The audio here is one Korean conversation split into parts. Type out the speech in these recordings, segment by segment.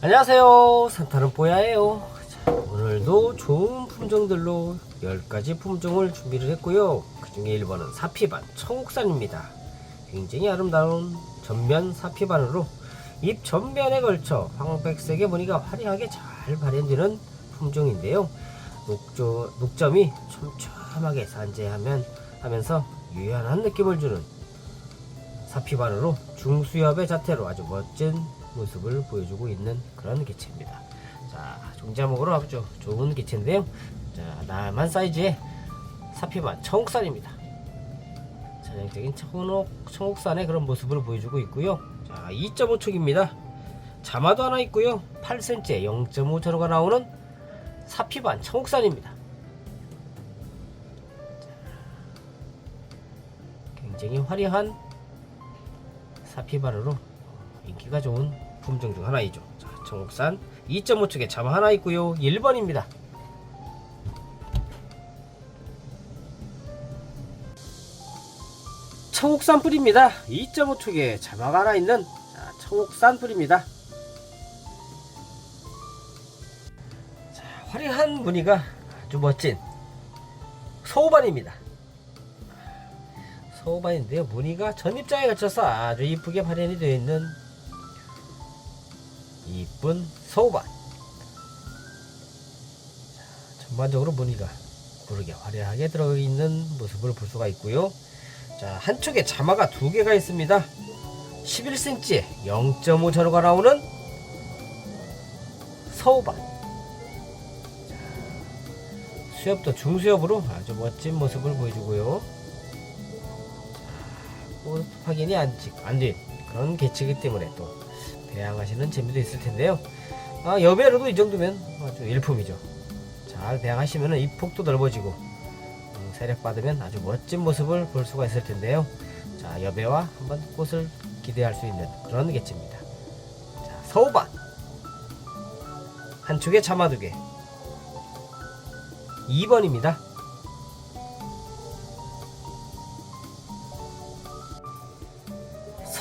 안녕하세요. 산타는 뽀야예요. 자, 오늘도 좋은 품종들로 10가지 품종을 준비를 했고요. 그 중에 1번은 사피반 청옥산입니다. 굉장히 아름다운 전면 사피반으로 잎 전면에 걸쳐 황백색의 무늬가 화려하게 잘 발현되는 품종인데요. 녹조, 녹점이 촘촘하게 산재하면 하면서 유연한 느낌을 주는 사피반으로 중수엽의 자태로 아주 멋진 모습을 보여주고 있는 그런 개체입니다. 자, 종자목으로 아주 좋은 개체인데요. 자, 나만 사이즈의 사피반 청옥산입니다. 전형적인 청옥, 청옥산의 그런 모습을 보여주고 있고요. 자, 2.5촉입니다. 자마도 하나 있고요. 8cm에 0.5초로가 나오는 사피반 청옥산입니다. 자, 굉장히 화려한 사피바르로 인기가 좋은 품종 중 하나이죠. 자, 청옥산 2.5축에 자마 하나 있고요. 1번입니다. 청옥산 뿌리입니다. 2.5축에 자마가 하나 있는 자, 청옥산 뿌리입니다. 자, 화려한 무늬가 아주 멋진 소반입니다. 소반인데요. 무늬가 전입장에 걸쳐서 아주 이쁘게 발현이 되어 있는 이쁜 소반. 자, 전반적으로 무늬가 고르게 화려하게 들어있는 모습을 볼 수가 있고요. 자, 한쪽에 자마가 두 개가 있습니다. 11cm에 0.5전후가 나오는 서우반. 자, 수엽도 중수엽으로 아주 멋진 모습을 보여주고요. 뭐 확인이 안된 그런 개체이기 때문에 또 배양하시는 재미도 있을 텐데요. 아, 여배로도 이 정도면 아주 일품이죠. 잘 배양하시면 입 폭도 넓어지고 음, 세력 받으면 아주 멋진 모습을 볼 수가 있을 텐데요. 자 여배와 한번 꽃을 기대할 수 있는 그런 개체입니다. 자 서우반 한쪽에 자마 두 개. 2번입니다.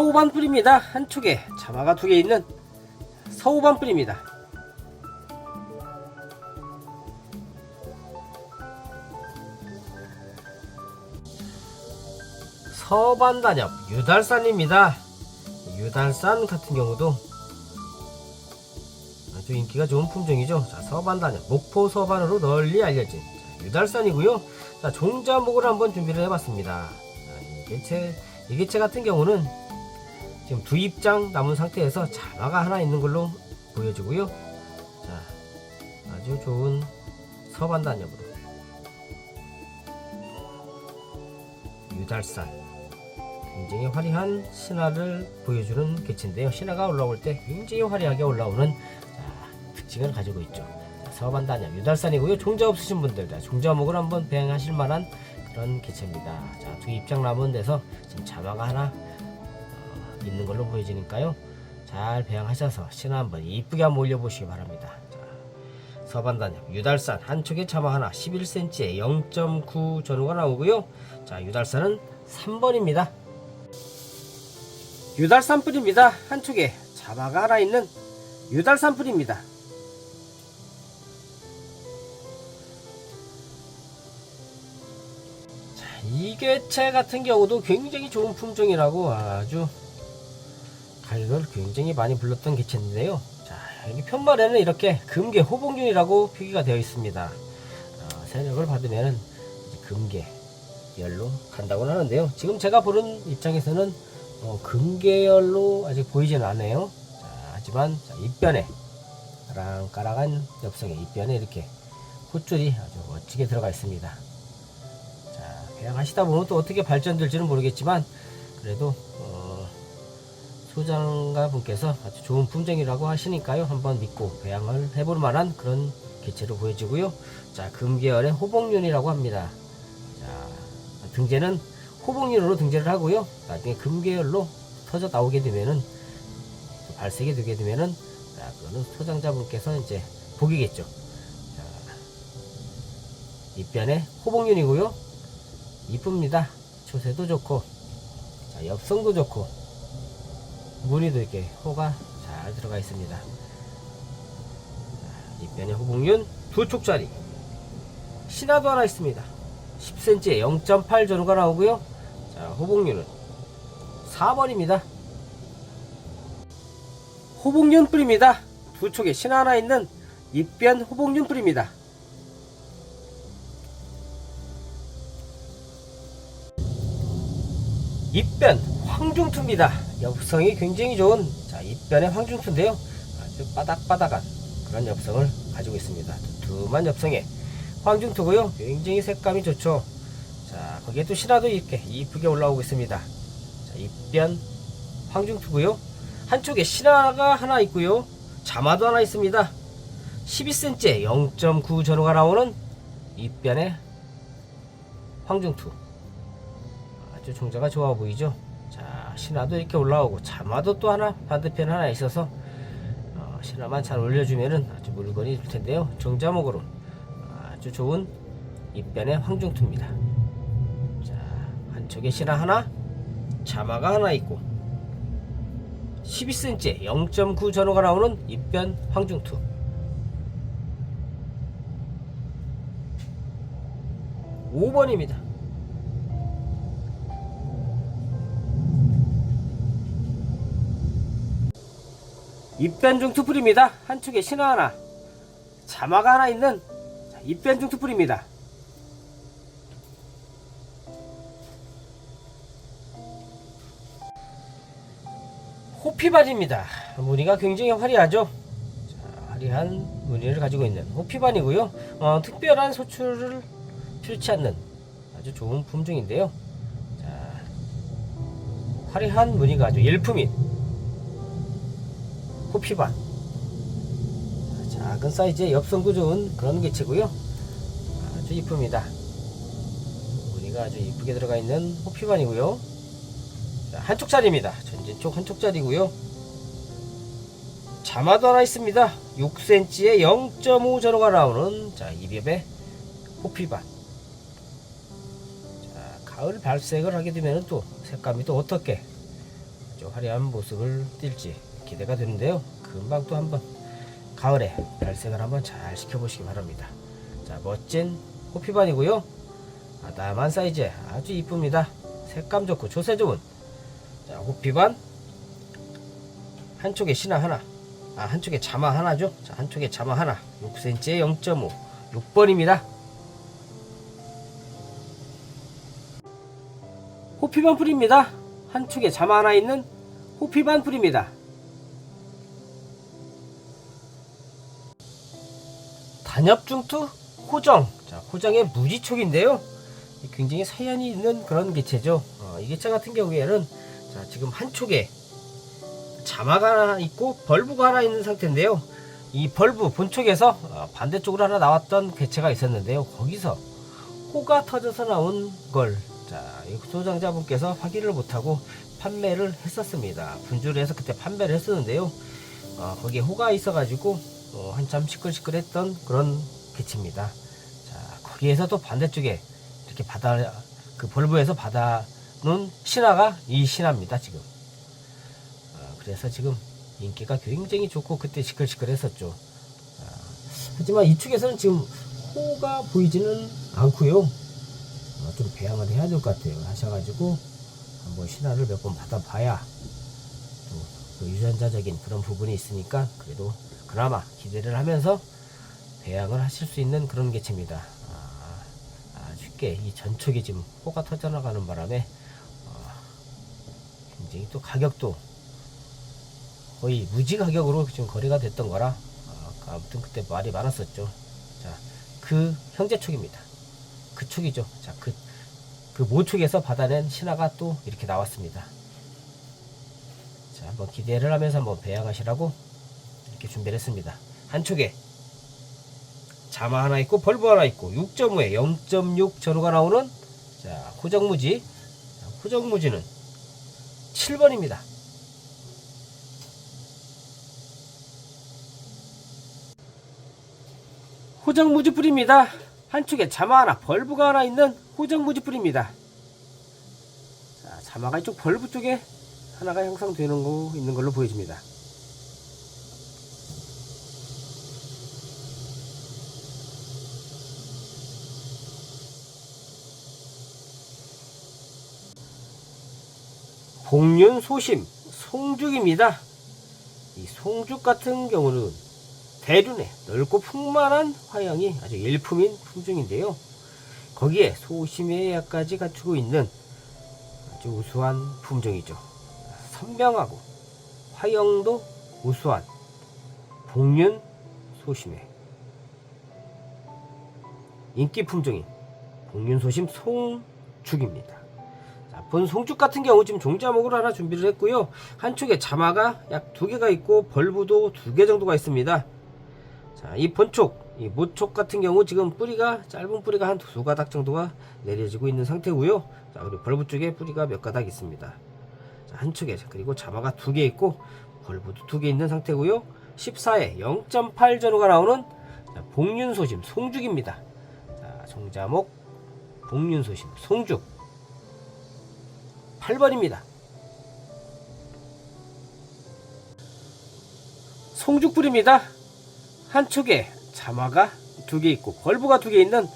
서우반 뿌리입니다. 한쪽에 자마가 두 개 있는 서우반 뿌리입니다. 서반단엽 유달산입니다. 유달산 같은 경우도 아주 인기가 좋은 품종이죠. 자, 서반단엽 목포 서반으로 널리 알려진 자, 유달산이고요. 자, 종자목을 한번 준비를 해봤습니다. 자, 이 개체 이 개체 같은 경우는 지금 두 입장 남은 상태에서 자마가 하나 있는 걸로 보여지고요. 자, 아주 좋은 서반 단엽으로 유달산 굉장히 화려한 신화를 보여주는 개체인데요. 신화가 올라올 때 굉장히 화려하게 올라오는 자, 특징을 가지고 있죠. 자, 서반 단엽 유달산이고요. 종자 없으신 분들 자, 종자목을 한번 배양하실 만한 그런 개체입니다. 자, 두 입장 남은 데서 지금 자마가 하나 어, 있는 걸로 보여지니까요. 잘 배양하셔서 신화 한번 이쁘게 한번 올려보시기 바랍니다. 자, 서반단엽 유달산 한쪽에 자마 하나 11cm에 0.9 전후가 나오고요. 자, 유달산은 3번입니다. 유달산 뿌리입니다. 한쪽에 자마가 하나 있는 유달산 뿌리입니다. 자, 이 개체 같은 경우도 굉장히 좋은 품종이라고 아주 가격을 굉장히 많이 불렀던 개체인데요. 자, 여기 편말에는 이렇게 금계 호봉균이라고 표기가 되어 있습니다. 어, 세력을 받으면 금계 열로 간다고 하는데요. 지금 제가 보는 입장에서는 어, 금계열로 아직 보이지는 않아요. 자, 하지만 자, 입변에 까랑까랑한 엽성의 입변에 이렇게 콧줄이 아주 멋지게 들어가 있습니다. 자, 배양하시다 보면 또 어떻게 발전될지는 모르겠지만 그래도 어, 소장가 분께서 아주 좋은 품종이라고 하시니까요. 한번 믿고 배양을 해볼 만한 그런 개체로 보여지고요. 자, 금계열의 호봉륜이라고 합니다. 자, 등재는 호봉륜으로 등재를 하고요. 나중에 금계열로 터져 나오게 되면은 발색이 되게 되면은 자, 그거는 소장자분께서 이제 복이겠죠. 자, 입변에 호봉륜이고요. 이쁩니다. 초세도 좋고, 자, 엽성도 좋고, 무늬도 이렇게 호가 잘 들어가 있습니다. 이변에 호봉륜 두 촉짜리. 신화도 하나 있습니다. 10cm에 0.8 전후가 나오고요. 자 호봉륜은 4번입니다. 호봉륜 뿌립니다. 두 촉에 신화 하나 있는 입변 호봉륜 뿌립니다. 입변 황중투입니다. 엽성이 굉장히 좋은 자 입변의 황중투인데요. 아주 바닥바닥한 그런 엽성을 가지고 있습니다. 두툼한 엽성에 황중투고요. 굉장히 색감이 좋죠. 자 거기에 또 신화도 이렇게 이쁘게 올라오고 있습니다. 자 입변 황중투고요. 한쪽에 신화가 하나 있고요. 자마도 하나 있습니다. 12cm에 0.9 전후가 나오는 입변의 황중투. 아주 종자가 좋아 보이죠. 자 신화도 이렇게 올라오고 자마도 또 하나 반대편 하나 있어서 어, 신화만 잘 올려주면은 아주 물건이 될 텐데요. 종자목으로 아주 좋은 입변의 황중투입니다. 자 한쪽에 신화 하나, 자마가 하나 있고 12cm에 0.9 전후가 나오는 입변 황중투. 오번입니다 입변중 투풀입니다. 한쪽에 신화 하나, 자마가 하나 있는 자, 입변중 투풀입니다. 호피반입니다. 무늬가 굉장히 화려하죠. 자, 화려한 무늬를 가지고 있는 호피반이고요. 어, 특별한 소출을 필요치 않는 아주 좋은 품종인데요. 자, 화려한 무늬가 아주 일품인 호피반 작은 사이즈의 좋은 그런 개체고요. 아주 이쁩니다. 무늬가 아주 이쁘게 들어가 있는 호피반이고요. 자, 한쪽짜리입니다. 전진 쪽 한쪽짜리고요. 자마도 하나 있습니다. 6cm에 0.5 전후가 나오는 자 이맵의 호피반 자 가을 발색을 하게 되면 또 색감이 또 어떻게 화려한 모습을 띌지 기대가 되는데요. 금방 또 한번 가을에 발색을 한번 잘 시켜보시기 바랍니다. 자, 멋진 호피반이고요. 아담한 사이즈 아주 이쁩니다. 색감 좋고 조세 좋은 자, 호피반 한쪽에 신화 하나 아 한쪽에 자마 하나죠. 자, 한쪽에 자마 하나 6cm에 0.5 6번입니다. 호피반 풀입니다. 한쪽에 자마 하나 있는 호피반 풀입니다. 단엽중투 호정. 자, 호정의 무지촉인데요. 굉장히 사연이 있는 그런 개체죠. 어, 이 개체 같은 경우에는 자, 지금 한쪽에 자마가 하나 있고 벌브가 하나 있는 상태인데요. 이 벌브 본촉에서 어, 반대쪽으로 하나 나왔던 개체가 있었는데요. 거기서 호가 터져서 나온 걸 자, 이 소장자분께서 확인을 못하고 판매를 했었습니다. 분주를 해서 그때 판매를 했었는데요. 어, 거기에 호가 있어가지고 어, 한참 시끌시끌했던 그런 개체입니다. 자, 거기에서도 반대쪽에 이렇게 바다 그 벌브에서 바다는 신화가 이 신화입니다. 지금. 어, 그래서 지금 인기가 굉장히 좋고 그때 시끌시끌했었죠. 아, 하지만 이쪽에서는 지금 호가 보이지는 않고요. 어, 좀 배양을 해야 될 것 같아요. 하셔가지고 한번 신화를 몇 번 받아봐야 또 유전자적인 그런 부분이 있으니까 그래도 그나마 기대를 하면서 배양을 하실 수 있는 그런 개체입니다. 아, 아, 쉽게 이 전촉이 지금 호가 터져나가는 바람에 어, 굉장히 또 가격도 거의 무지 가격으로 지금 거래가 됐던 거라 어, 아무튼 그때 말이 많았었죠. 자, 그 형제촉입니다. 그 촉이죠. 자, 그, 그 모촉에서 받아낸 신화가 또 이렇게 나왔습니다. 자, 한번 기대를 하면서 한번 배양하시라고 이렇게 준비를 했습니다. 한쪽에 자마 하나 있고 벌브 하나 있고 6.5에 0.6 전후가 나오는 자, 호정무지. 자, 호정무지는 7번입니다. 호정무지 뿌립니다. 한쪽에 자마 하나, 벌브가 하나 있는 호정무지 뿌립니다. 자, 자마가 이쪽 벌브 쪽에 하나가 형성되는 거 있는 걸로 보여집니다. 복륜 소심 송죽입니다. 이 송죽 같은 경우는 대륜에 넓고 풍만한 화형이 아주 일품인 품종인데요. 거기에 소심의 약까지 갖추고 있는 아주 우수한 품종이죠. 선명하고 화형도 우수한 복륜 소심의 인기 품종인 복륜 소심 송죽입니다. 자, 본 송죽 같은 경우 지금 종자목으로 하나 준비를 했고요. 한쪽에 자마가 약 두 개가 있고 벌브도 두 개 정도가 있습니다. 자, 이 본촉, 이 모촉 같은 경우 지금 뿌리가 짧은 뿌리가 한 두 가닥 정도가 내려지고 있는 상태고요. 자, 그리고 벌브 쪽에 뿌리가 몇 가닥 있습니다. 자, 한쪽에 그리고 자마가 두 개 있고 벌브도 두 개 있는 상태고요. 14에 0.8 전후가 나오는 자, 복륜소심 송죽입니다. 자, 종자목 복륜소심 송죽 8번입니다. 송죽불입니다. 한쪽에 자마가 두 개 있고 벌브가 두 개 있는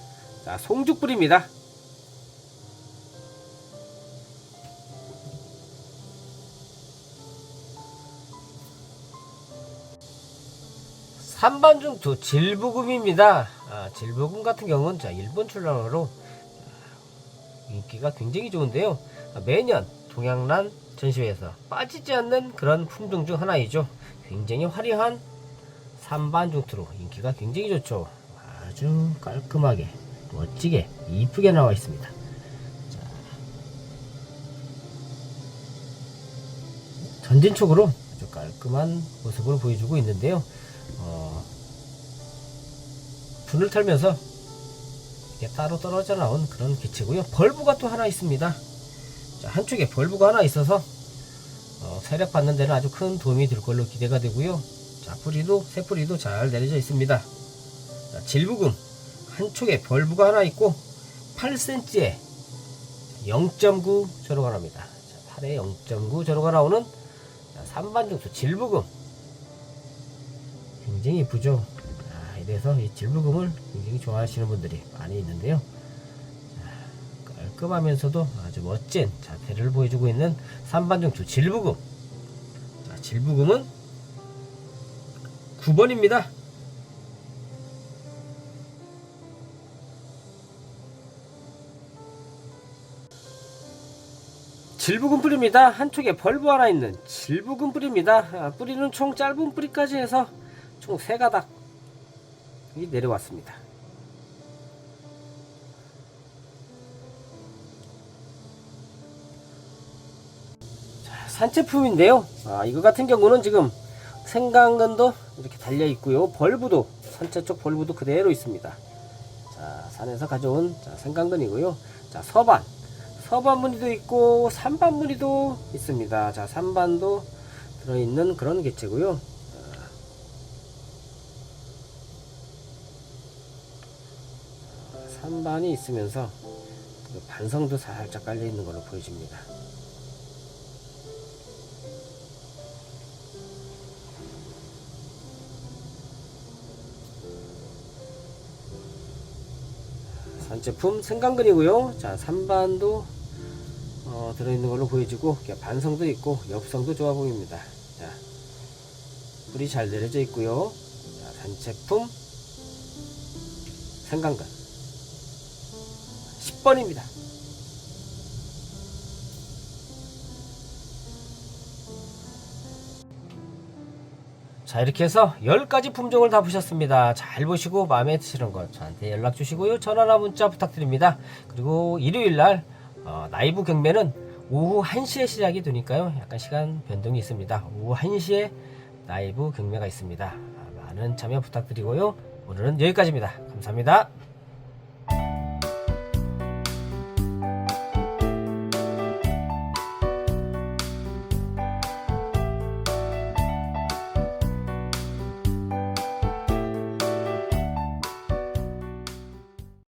자, 송죽불입니다. 산반중투 질부금입니다. 아, 질부금 같은 경우는 자, 일본 출랑으로 인기가 굉장히 좋은데요. 아, 매년 동양란 전시회에서 빠지지 않는 그런 품종 중 하나이죠. 굉장히 화려한 산반 중투로 인기가 굉장히 좋죠. 아주 깔끔하게 멋지게 이쁘게 나와 있습니다. 자, 전진촉으로 아주 깔끔한 모습을 보여주고 있는데요. 어, 분을 털면서 이게 따로 떨어져 나온 그런 기체고요. 벌브가 또 하나 있습니다. 자, 한쪽에 벌브가 하나 있어서 어, 세력 받는 데는 아주 큰 도움이 될 걸로 기대가 되고요. 자, 뿌리도 새 뿌리도 잘 내려져 있습니다. 자, 질부금 한쪽에 벌브가 하나 있고 8cm에 0.9 저로가 나옵니다. 자, 8에 0.9 저로가 나오는 자, 산반중수 질부금 굉장히 이쁘죠. 자, 이래서 이 질부금을 굉장히 좋아하시는 분들이 많이 있는데요. 자, 깔끔하면서도 아주 멋진 자태를 보여주고 있는 산반중투 질부금. 자, 질부금은 9번입니다. 질부금 뿌리입니다. 한쪽에 벌브 하나 있는 질부금 뿌리입니다. 아, 뿌리는 총 짧은 뿌리까지 해서 총세 가닥 이 내려왔습니다. 산채품인데요. 아, 이거 같은 경우는 지금 생강근도 이렇게 달려 있고요. 벌브도 산채 쪽 벌브도 그대로 있습니다. 자, 산에서 가져온 자, 생강근이고요. 자, 서반 서반 무늬도 있고 삼반 무늬도 있습니다. 자, 삼반도 들어있는 그런 개체고요. 3반이 있으면서 그 반성도 살짝 깔려 있는 걸로 보여집니다. 제품 생강근이고요. 자, 3반도 어, 들어있는 걸로 보여지고 반성도 있고 엽성도 좋아 보입니다. 자, 불이 잘 내려져 있고요. 자, 산제품 생강근 10번입니다. 자 이렇게 해서 10가지 품종을 다 보셨습니다. 잘 보시고 마음에 드시는 것 저한테 연락 주시고요. 전화나 문자 부탁드립니다. 그리고 일요일날 어, 라이브 경매는 오후 1시에 시작이 되니까요. 약간 시간 변동이 있습니다. 오후 1시에 라이브 경매가 있습니다. 아, 많은 참여 부탁드리고요. 오늘은 여기까지입니다. 감사합니다.